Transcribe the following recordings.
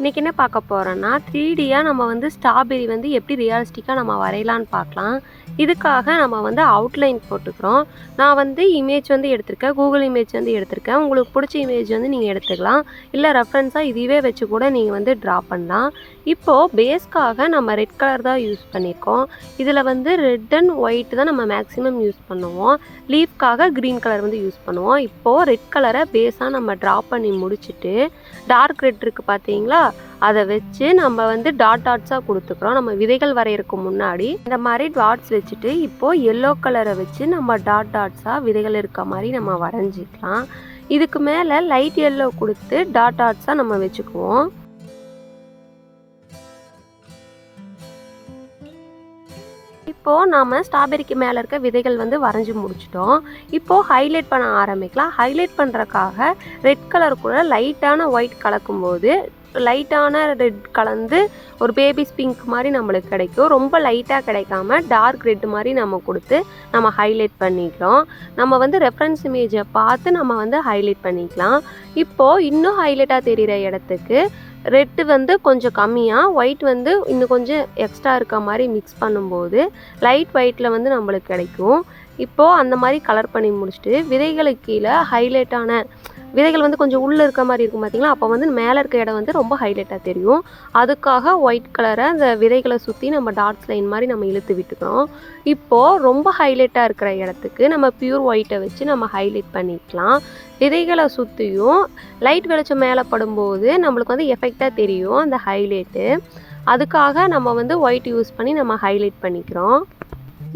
இன்றைக்கி என்ன பார்க்க போகிறோன்னா த்ரீ டியாக நம்ம வந்து ஸ்ட்ராபெரி வந்து எப்படி ரியலிஸ்டிக்காக நம்ம வரையலான்னு பார்க்கலாம். இதுக்காக நம்ம வந்து அவுட்லைன் போட்டுக்கிறோம். நான் வந்து இமேஜ் வந்து எடுத்திருக்கேன். கூகுள் இமேஜ் வந்து எடுத்திருக்கேன். உங்களுக்கு பிடிச்ச இமேஜ் வந்து நீங்கள் எடுத்துக்கலாம். இல்லை ரெஃபரன்ஸாக இதுவே வச்சு கூட நீங்கள் வந்து ட்ரா பண்ணலாம். இப்போது பேஸ்க்காக நம்ம ரெட் கலர் தான் யூஸ் பண்ணியிருக்கோம் இதில் வந்து ரெட் அண்ட் ஒயிட் தான் நம்ம மேக்ஸிமம் யூஸ் பண்ணுவோம். லீஃப்காக க்ரீன் கலர் வந்து யூஸ் பண்ணுவோம். இப்போது ரெட் கலரை பேஸாக நம்ம ட்ரா பண்ணி முடிச்சுட்டு டார்க் ரெட் இருக்குது பார்த்தீங்களா அதை வச்சு நம்ம வந்து டாட் டாட்ஸாக கொடுத்துக்கிறோம். நம்ம விதைகள் வரையறதுக்கு முன்னாடி. இந்த மாதிரி டாட்ஸ் வச்சுட்டு இப்போது எல்லோ கலரை வச்சு நம்ம டாட் டாட்ஸாக விதைகள் இருக்க மாதிரி நம்ம வரைஞ்சிக்கலாம். இதுக்கு மேலே லைட் எல்லோ கொடுத்து டாட் டாட்ஸாக நம்ம வச்சுக்குவோம். இப்போது நாம் ஸ்ட்ராபெரிக்கு மேலே இருக்க விதைகள் வந்து வரைஞ்சி முடிச்சிட்டோம். இப்போது ஹைலைட் பண்ண ஆரம்பிக்கலாம். ஹைலைட் பண்ணுறக்காக ரெட் கலர் கூட லைட்டான ஒயிட் கலக்கும்போது லைட்டான ரெட் கலந்து ஒரு பேபிஸ் பிங்க் மாதிரி நம்மளுக்கு கிடைக்கும். ரொம்ப லைட்டாக கிடைக்காம டார்க் ரெட் மாதிரி நம்ம கொடுத்து நம்ம ஹைலைட் பண்ணிக்கிறோம். நம்ம வந்து ரெஃபரன்ஸ் இமேஜை பார்த்து நம்ம வந்து ஹைலைட் பண்ணிக்கலாம். இப்போது இன்னும் ஹைலைட்டாக தெரிகிற இடத்துக்கு ரெட்டு வந்து கொஞ்சம் கம்மியாக ஒயிட் வந்து இன்னும் கொஞ்சம் எக்ஸ்ட்ரா இருக்க மாதிரி மிக்ஸ் பண்ணும்போது லைட் ஒயிட்டில் வந்து நம்மளுக்கு கிடைக்கும். இப்போது அந்த மாதிரி கலர் பண்ணி முடிச்சுட்டு விதைகளுக்கு கீழே ஹைலைட்டான விதைகள் வந்து கொஞ்சம் உள்ளே இருக்க மாதிரி இருக்கும் பார்த்தீங்களா அப்போ வந்து மேலே இருக்க இடம் வந்து ரொம்ப ஹைலைட்டாக தெரியும். அதுக்காக ஒயிட் கலரை அந்த விதைகளை சுற்றி நம்ம டாட்ஸ் லைன் மாதிரி நம்ம இழுத்து விட்டுக்கிறோம். இப்போது ரொம்ப ஹைலைட்டாக இருக்கிற இடத்துக்கு நம்ம பியூர் ஒயிட்டை வச்சு நம்ம ஹைலைட் பண்ணிக்கலாம். விதைகளை சுற்றியும் லைட் வெளிச்சம் மேலே படும்போது நம்மளுக்கு வந்து எஃபெக்டாக தெரியும் அந்த ஹைலைட்டு அதுக்காக நம்ம வந்து ஒயிட் யூஸ் பண்ணி நம்ம ஹைலைட் பண்ணிக்கிறோம்.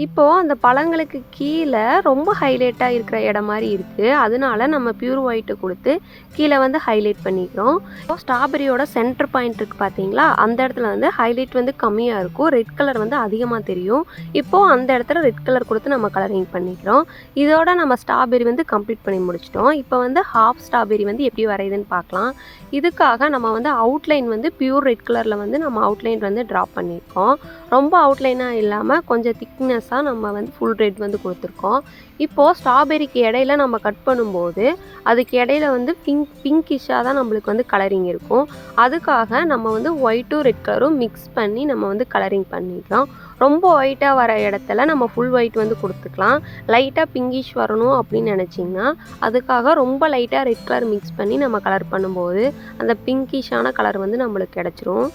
இப்போது அந்த பழங்களுக்கு கீழே ரொம்ப ஹைலைட்டாக இருக்கிற இடம் மாதிரி இருக்குது அதனால நம்ம பியூர் ஒயிட்டை கொடுத்து கீழே வந்து ஹைலைட் பண்ணிக்கிறோம். இப்போ ஸ்ட்ராபெரியோட சென்டர் பாயிண்ட் இருக்குது பார்த்தீங்களா அந்த இடத்துல வந்து ஹைலைட் வந்து கம்மியாக இருக்கும். ரெட் கலர் வந்து அதிகமாக தெரியும். இப்போது அந்த இடத்துல ரெட் கலர் கொடுத்து நம்ம கலரிங் பண்ணிக்கிறோம். இதோட நம்ம ஸ்ட்ராபெரி வந்து கம்ப்ளீட் பண்ணி முடிச்சிட்டோம். இப்போ வந்து ஹாஃப் ஸ்ட்ராபெரி வந்து எப்படி வரையுதுன்னு பார்க்கலாம். இதுக்காக நம்ம வந்து அவுட்லைன் வந்து பியூர் ரெட் கலரில் வந்து நம்ம அவுட்லைன் வந்து ட்ரா பண்ணியிருக்கோம். ரொம்ப அவுட்லைனாக இல்லாமல் கொஞ்சம் திக்னஸ் திக்னஸாக நம்ம வந்து ஃபுல் ரெட் வந்து கொடுத்துருக்கோம். இப்போது ஸ்ட்ராபெரிக்கு இடையில நம்ம கட் பண்ணும்போது அதுக்கு இடையில வந்து பிங்க் பிங்கிஷாக தான் நம்மளுக்கு வந்து கலரிங் இருக்கும். அதுக்காக நம்ம வந்து ஒயிட்டும் ரெட் கலரும் மிக்ஸ் பண்ணி நம்ம வந்து கலரிங் பண்ணிக்கலாம். ரொம்ப ஒயிட்டாக வர இடத்துல நம்ம ஃபுல் ஒயிட் வந்து கொடுத்துக்கலாம். லைட்டாக பிங்கிஷ் வரணும் அப்படின்னு நினச்சிங்கன்னா அதுக்காக ரொம்ப லைட்டாக ரெட் கலர் மிக்ஸ் பண்ணி நம்ம கலர் பண்ணும்போது அந்த பிங்கிஷான கலர் வந்து நம்மளுக்கு கிடச்சிரும்.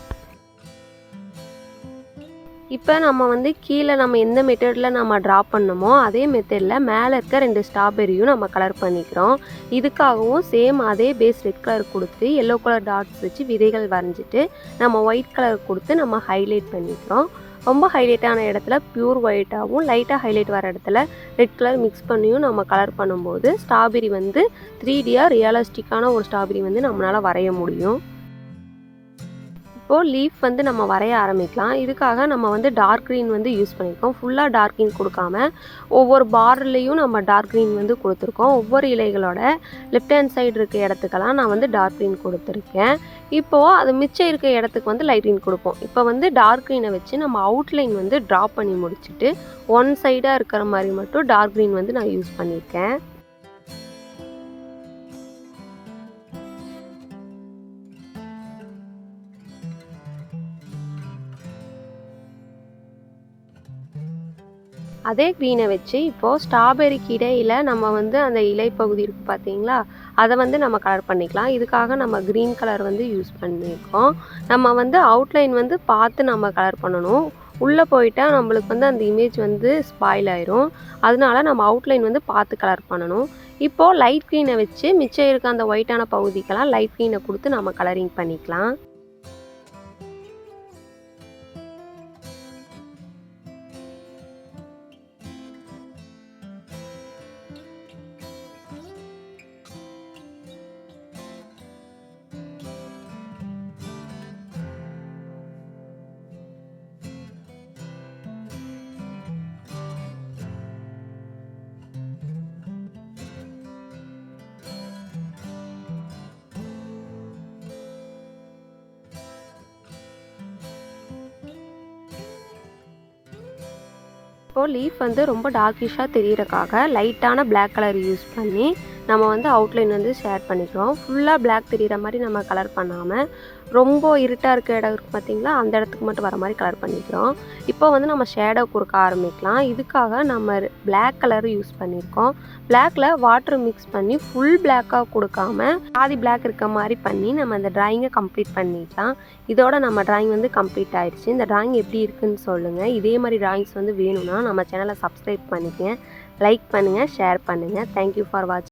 இப்போ நம்ம வந்து கீழே நம்ம எந்த மெத்தடில் நம்ம ட்ரா பண்ணமோ அதே மெத்தடில் மேலே இருக்க ரெண்டு ஸ்ட்ராபெரியும் நம்ம கலர் பண்ணிக்கிறோம். இதுக்காகவும் சேம் அதே பேஸ் ரெட் கலர் கொடுத்து எல்லோ கலர் டாட்ஸ் வச்சு விதைகள் வரைஞ்சிட்டு நம்ம ஒயிட் கலர் கொடுத்து நம்ம ஹைலைட் பண்ணிக்கிறோம். ரொம்ப ஹைலைட்டான இடத்துல ப்யூர் ஒயிட்டாகவும் லைட்டாக ஹைலைட் வர இடத்துல ரெட் கலர் மிக்ஸ் பண்ணியும் நம்ம கலர் பண்ணும்போது ஸ்ட்ராபெரி வந்து த்ரீ டியாக ரியலிஸ்டிக்கான ஒரு ஸ்ட்ராபெரி வந்து நம்மளால் வரைய முடியும். இப்போது லீஃப் வந்து நம்ம வரைய ஆரம்பிக்கலாம். இதுக்காக நம்ம வந்து டார்க் க்ரீன் வந்து யூஸ் பண்ணியிருக்கோம் ஃபுல்லாக டார்க் க்ரீன் கொடுக்காம ஒவ்வொரு பார்டர்லேயும் நம்ம டார்க் க்ரீன் வந்து கொடுத்துருக்கோம். ஒவ்வொரு இலைகளோட லெஃப்ட் ஹேண்ட் சைடு இருக்க இடத்துக்கெல்லாம் நான் வந்து டார்க் க்ரீன் கொடுத்துருக்கேன். இப்போது அது மிச்சம் இருக்க இடத்துக்கு வந்து லைட் க்ரீன் கொடுப்போம். இப்போ வந்து டார்க் க்ரீனை வச்சு நம்ம அவுட்லைன் வந்து ட்ரா பண்ணி முடிச்சுட்டு ஒன் சைடாக இருக்கிற மாதிரி மட்டும் டார்க் க்ரீன் வந்து நான் யூஸ் பண்ணியிருக்கேன் அதே க்ரீனை வச்சு இப்போது ஸ்ட்ராபெரிக்கு இடையில் நம்ம வந்து அந்த இலைப்பகுதி இருக்குது பார்த்தீங்களா அதை வந்து நம்ம கலர் பண்ணிக்கலாம். இதுக்காக நம்ம க்ரீன் கலர் வந்து யூஸ் பண்ணியிருக்கோம். நம்ம வந்து அவுட்லைன் வந்து பார்த்து நம்ம கலர் பண்ணணும். உள்ளே போயிட்டால் நம்மளுக்கு வந்து அந்த இமேஜ் வந்து ஸ்பாயில் ஆயிரும். அதனால நம்ம அவுட்லைன் வந்து பார்த்து கலர் பண்ணணும். இப்போது லைட் க்ரீனை வச்சு மிச்சம் இருக்க அந்த ஒயிட்டான பகுதிக்கெல்லாம் லைட் க்ரீனை கொடுத்து நம்ம கலரிங் பண்ணிக்கலாம். இப்போது லீஃப் வந்து ரொம்ப டார்க்கிஷாக தெரியறக்காக லைட்டான பிளாக் கலர் யூஸ் பண்ணி நம்ம வந்து அவுட்லைன் வந்து ஷேர் பண்ணிக்கிறோம். ஃபுல்லாக பிளாக் தெரிகிற மாதிரி நம்ம கலர் பண்ணாமல் ரொம்ப இருட்டாக இருக்க இடம் இருக்குது பார்த்தீங்களா அந்த இடத்துக்கு மட்டும் வர மாதிரி கலர் பண்ணிக்கிறோம். இப்போ வந்து நம்ம ஷேடோ கொடுக்க ஆரம்பிக்கலாம். இதுக்காக நம்ம பிளாக் கலர் யூஸ் பண்ணியிருக்கோம். பிளாக்ல வாட்டர் மிக்ஸ் பண்ணி ஃபுல் பிளாக்காக கொடுக்காம பாதி பிளாக் இருக்க மாதிரி பண்ணி நம்ம அந்த ட்ராயிங்கை கம்ப்ளீட் பண்ணிக்கலாம். இதோட நம்ம டிராயிங் வந்து கம்ப்ளீட் ஆயிடுச்சு. இந்த டிராயிங் எப்படி இருக்குன்னு சொல்லுங்கள் இதே மாதிரி டிராயிங்ஸ் வந்து வேணும்னா நம்ம சேனலை சப்ஸ்கிரைப் பண்ணிக்கங்க. லைக் பண்ணுங்கள் ஷேர் பண்ணுங்கள் தேங்க்யூ ஃபார் வாட்சிங்